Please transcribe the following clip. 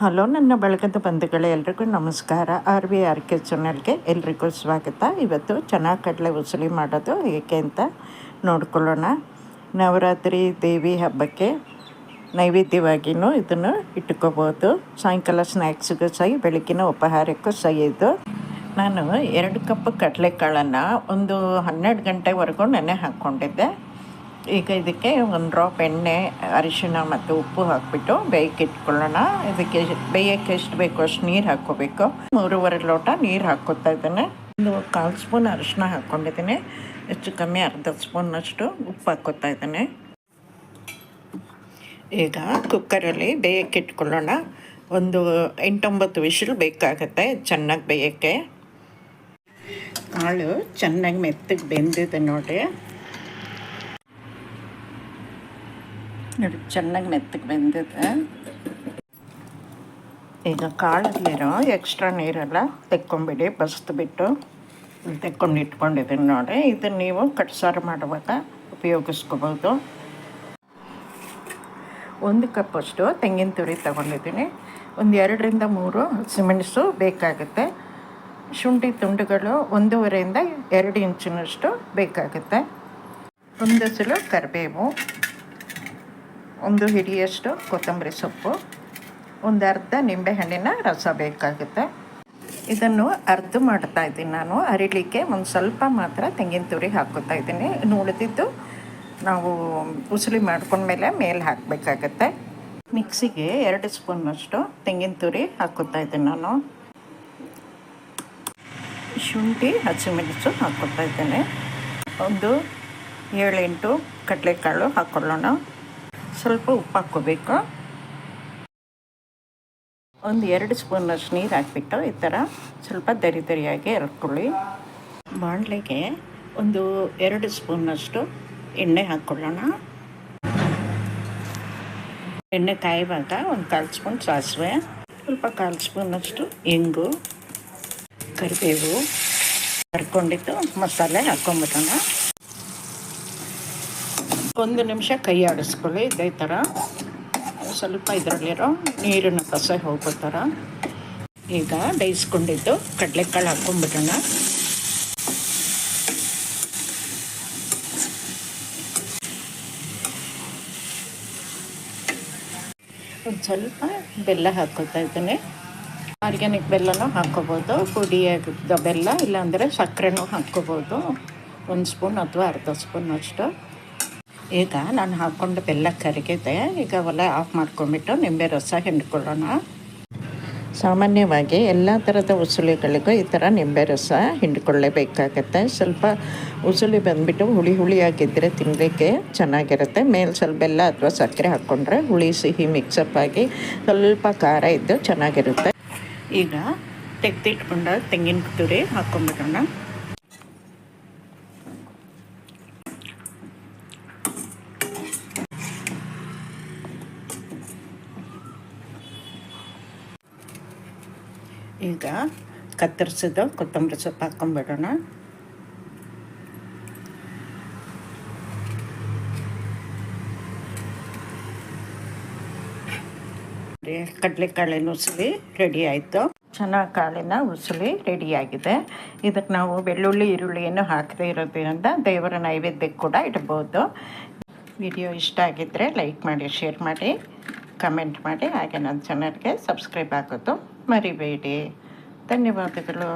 Hello ನನ್ನ ಬಳಗದ ಬಂಧುಗಳೇ, ಎಲ್ರಿಗೂ ನಮಸ್ಕಾರ. ಆರ್ ವಿ ಆರ್ ಕೆ ಚಾನಲ್ಗೆ ಎಲ್ರಿಗೂ ಸ್ವಾಗತ. ಇವತ್ತು ಚೆನ್ನಾಗಿ ಕಡಲೆ ಉಸುಲಿ ಮಾಡೋದು ಏಕೆ ಅಂತ ನೋಡ್ಕೊಳ್ಳೋಣ. ನವರಾತ್ರಿ ದೇವಿ ಹಬ್ಬಕ್ಕೆ ನೈವೇದ್ಯವಾಗಿಯೂ ಇದನ್ನು ಇಟ್ಕೋಬೋದು. ಸಾಯಂಕಾಲ ಸ್ನ್ಯಾಕ್ಸಿಗೂ ಸಹಿ, ಬೆಳಗಿನ ಉಪಹಾರಕ್ಕೂ ಸಹಿ ಇದು. ನಾನು ಎರಡು ಕಪ್ ಕಡಲೆಕಾಳನ್ನು ಒಂದು ಹನ್ನೆರಡು ಗಂಟೆವರೆಗೂ ನೆನೆ ಹಾಕ್ಕೊಂಡಿದ್ದೆ. ಈಗ ಇದಕ್ಕೆ ಒಂದು ಡ್ರಾಪ್ ಎಣ್ಣೆ ಅರಿಶಿಣ ಮತ್ತು ಉಪ್ಪು ಹಾಕಿಬಿಟ್ಟು ಬೇಯಕ್ಕೆ ಇಟ್ಕೊಳ್ಳೋಣ. ಇದಕ್ಕೆ ಬೇಯಕ್ಕೆ ಎಷ್ಟು ಬೇಕು ಅಷ್ಟು ನೀರು ಹಾಕ್ಕೋಬೇಕು. ಮೂರುವರೆ ಲೋಟ ನೀರು ಹಾಕ್ಕೊತಾ ಇದ್ದೇನೆ. ಒಂದು ಕಾಲು ಸ್ಪೂನ್ ಅರಿಶಿಣ ಹಾಕ್ಕೊಂಡಿದ್ದೀನಿ. ಹೆಚ್ಚು ಕಮ್ಮಿ ಅರ್ಧ ಸ್ಪೂನಷ್ಟು ಉಪ್ಪು ಹಾಕ್ಕೊತಾ ಇದ್ದೇನೆ. ಈಗ ಕುಕ್ಕರಲ್ಲಿ ಬೇಯಕ್ಕೆ ಇಟ್ಕೊಳ್ಳೋಣ. ಒಂದು ಎಂಟೊಂಬತ್ತು ವಿಷಲ್ ಬೇಕಾಗತ್ತೆ ಚೆನ್ನಾಗಿ ಬೇಯಕ್ಕೆ. ಕಾಳು ಚೆನ್ನಾಗಿ ಮೆತ್ತಗೆ ಬೆಂದಿದೆ ನೋಡಿ. ನೋಡಿ, ಚೆನ್ನಾಗಿ ಮೆತ್ತಗೆ ಬೆಂದಿದೆ. ಈಗ ಕಾಳಲ್ಲಿರೋ ಎಕ್ಸ್ಟ್ರಾ ನೀರೆಲ್ಲ ತೆಕ್ಕೊಂಬಿಡಿ ಬಸ್ದುಬಿಟ್ಟು ತೆಕ್ಕೊಂಡು ಇಟ್ಕೊಂಡಿದ್ದೀನಿ ನೋಡಿ ಇದನ್ನು ನೀವು ಕಟ್ಸಾರು ಮಾಡುವಾಗ ಉಪಯೋಗಿಸ್ಕೋಬೋದು. ಒಂದು ಕಪ್ಪಷ್ಟು ತೆಂಗಿನ ತುರಿ ತಗೊಂಡಿದ್ದೀನಿ. ಒಂದು ಎರಡರಿಂದ ಮೂರು ಹಸಿಮೆಣಸು ಬೇಕಾಗುತ್ತೆ. ಶುಂಠಿ ತುಂಡುಗಳು ಒಂದೂವರೆಯಿಂದ ಎರಡು ಇಂಚಿನಷ್ಟು ಬೇಕಾಗುತ್ತೆ. ಒಂದು ಸಲ ಕರಿಬೇವು. ಒಂದು ಹಿಡಿಯಷ್ಟು ಕೊತ್ತಂಬರಿ ಸೊಪ್ಪು, ಒಂದು ಅರ್ಧ ನಿಂಬೆಹಣ್ಣಿನ ರಸ ಬೇಕಾಗುತ್ತೆ. ಇದನ್ನು ಅರ್ಧ ಮಾಡ್ತಾ ಇದ್ದೀನಿ ನಾನು. ಅರಿಲಿಕ್ಕೆ ಒಂದು ಸ್ವಲ್ಪ ಮಾತ್ರ ತೆಂಗಿನ ತುರಿ ಹಾಕೋತಾ ಇದ್ದೀನಿ. ಇನ್ನು ನಾವು ಉಸುಲಿ ಮಾಡ್ಕೊಂಡ್ಮೇಲೆ ಮೇಲೆ ಹಾಕಬೇಕಾಗತ್ತೆ. ಮಿಕ್ಸಿಗೆ ಎರಡು ಸ್ಪೂನಷ್ಟು ತೆಂಗಿನ ತುರಿ ಹಾಕೋತಾ ಇದ್ದೀನಿ ನಾನು. ಶುಂಠಿ, ಹಸಿಮೆಣಸು ಹಾಕ್ಕೊತಾ ಇದ್ದೇನೆ. ಒಂದು ಏಳೆಂಟು ಕಡಲೆಕಾಳು ಹಾಕ್ಕೊಳ್ಳೋಣ ಸ್ವಲ್ಪ ಉಪ್ಪು ಹಾಕ್ಕೋಬೇಕು ಒಂದು ಎರಡು ಸ್ಪೂನಷ್ಟು ನೀರು ಹಾಕ್ಬಿಟ್ಟು ಈ ಥರ ಸ್ವಲ್ಪ ದರಿ ದರಿಯಾಗಿ ಎರ್ಕೊಳ್ಳಿ. ಬಾಣಲೆಗೆ ಒಂದು ಎರಡು ಸ್ಪೂನಷ್ಟು ಎಣ್ಣೆ ಹಾಕ್ಕೊಳ್ಳೋಣ ಎಣ್ಣೆ ಕಾಯುವಾಗ ಒಂದು ಕಾಲು ಸ್ಪೂನ್ ಸಾಸಿವೆ, ಸ್ವಲ್ಪ ಕಾಲು ಸ್ಪೂನಷ್ಟು ಇಂಗು, ಕರಿಬೇವು, ಕರ್ಕೊಂಡಿದ್ದು ಮಸಾಲೆ ಹಾಕ್ಕೊಂಬಿಡೋಣ ಒಂದು ನಿಮಿಷ ಕೈ ಆಡಿಸ್ಕೊಳ್ಳಿ, ಇದೇ ಥರ. ಸ್ವಲ್ಪ ಇದರಲ್ಲಿರೋ ನೀರನ್ನು ಕಸ ಹೋಗೋ ಥರ ಈಗ ಬೇಯಿಸ್ಕೊಂಡಿದ್ದು ಕಡಲೆಕಾಳು ಹಾಕ್ಕೊಂಡ್ಬಿಡೋಣ ಒಂದು ಸ್ವಲ್ಪ ಬೆಲ್ಲ ಹಾಕೋತಾ ಇದ್ದೀನಿ. ಆರ್ಗ್ಯಾನಿಕ್ ಬೆಲ್ಲನೂ ಹಾಕ್ಕೋಬೋದು ಪುಡಿಯಾಗಿದ್ದ ಬೆಲ್ಲ, ಇಲ್ಲಾಂದರೆ ಸಕ್ಕರೆನೂ ಹಾಕ್ಕೋಬೋದು ಒಂದು ಸ್ಪೂನ್ ಅಥವಾ ಅರ್ಧ ಸ್ಪೂನ್ ಅಷ್ಟು. ಈಗ ನಾನು ಹಾಕ್ಕೊಂಡು ಬೆಲ್ಲ ಕರಗಿದೆ, ಈಗ ಒಲೆ ಆಫ್ ಮಾಡ್ಕೊಂಡ್ಬಿಟ್ಟು ನಿಂಬೆ ರಸ ಹಿಂಡ್ಕೊಳ್ಳೋಣ. ಸಾಮಾನ್ಯವಾಗಿ ಎಲ್ಲ ಥರದ ಉಸುಳಿಗಳಿಗೂ ಈ ಥರ ನಿಂಬೆ ರಸ ಹಿಂಡ್ಕೊಳ್ಳೇಬೇಕಾಗತ್ತೆ. ಸ್ವಲ್ಪ ಉಸುಳಿ ಬಂದುಬಿಟ್ಟು ಹುಳಿ ಹುಳಿಯಾಗಿದ್ದರೆ ತಿನ್ನಲಿಕ್ಕೆ ಚೆನ್ನಾಗಿರುತ್ತೆ. ಮೇಲೆ ಸ್ವಲ್ಪ ಬೆಲ್ಲ ಅಥವಾ ಸಕ್ಕರೆ ಹಾಕ್ಕೊಂಡ್ರೆ ಹುಳಿ, ಸಿಹಿ ಮಿಕ್ಸಪ್ ಆಗಿ ಸ್ವಲ್ಪ ಖಾರ ಇದ್ದು ಚೆನ್ನಾಗಿರುತ್ತೆ. ಈಗ ತೆಗೆದಿಟ್ಕೊಂಡ ತೆಂಗಿನ ತುರಿ ಹಾಕ್ಕೊಂಬಿಡೋಣ ಈಗ ಕತ್ತರಿಸಿದ ಕೊತ್ತಂಬರಿ ಸೊಪ್ಪು ಹಾಕ್ಕೊಂಬಿಡೋಣ ಕಡಲೆಕಾಳಿನ ಉಸುಲಿ ರೆಡಿ ಆಯಿತು. ಚೆನ್ನಾಗಿ ಕಾಳಿನ ಉಸುಲಿ ರೆಡಿಯಾಗಿದೆ ಇದಕ್ಕೆ ನಾವು ಬೆಳ್ಳುಳ್ಳಿ, ಈರುಳ್ಳಿಯನ್ನು ಹಾಕದೇ ಇರೋದ್ರಿಂದ ದೇವರ ನೈವೇದ್ಯಕ್ಕೆ ಕೂಡ ಇಡ್ಬೋದು. ವಿಡಿಯೋ ಇಷ್ಟ ಆಗಿದ್ದರೆ ಲೈಕ್ ಮಾಡಿ, ಶೇರ್ ಮಾಡಿ, ಕಮೆಂಟ್ ಮಾಡಿ. ಹಾಗೆ ನನ್ನ ಚಾನಲ್ಗೆ ಸಬ್ಸ್ಕ್ರೈಬ್ ಆಗೋದು మరి బయటే ధన్యవాదకులు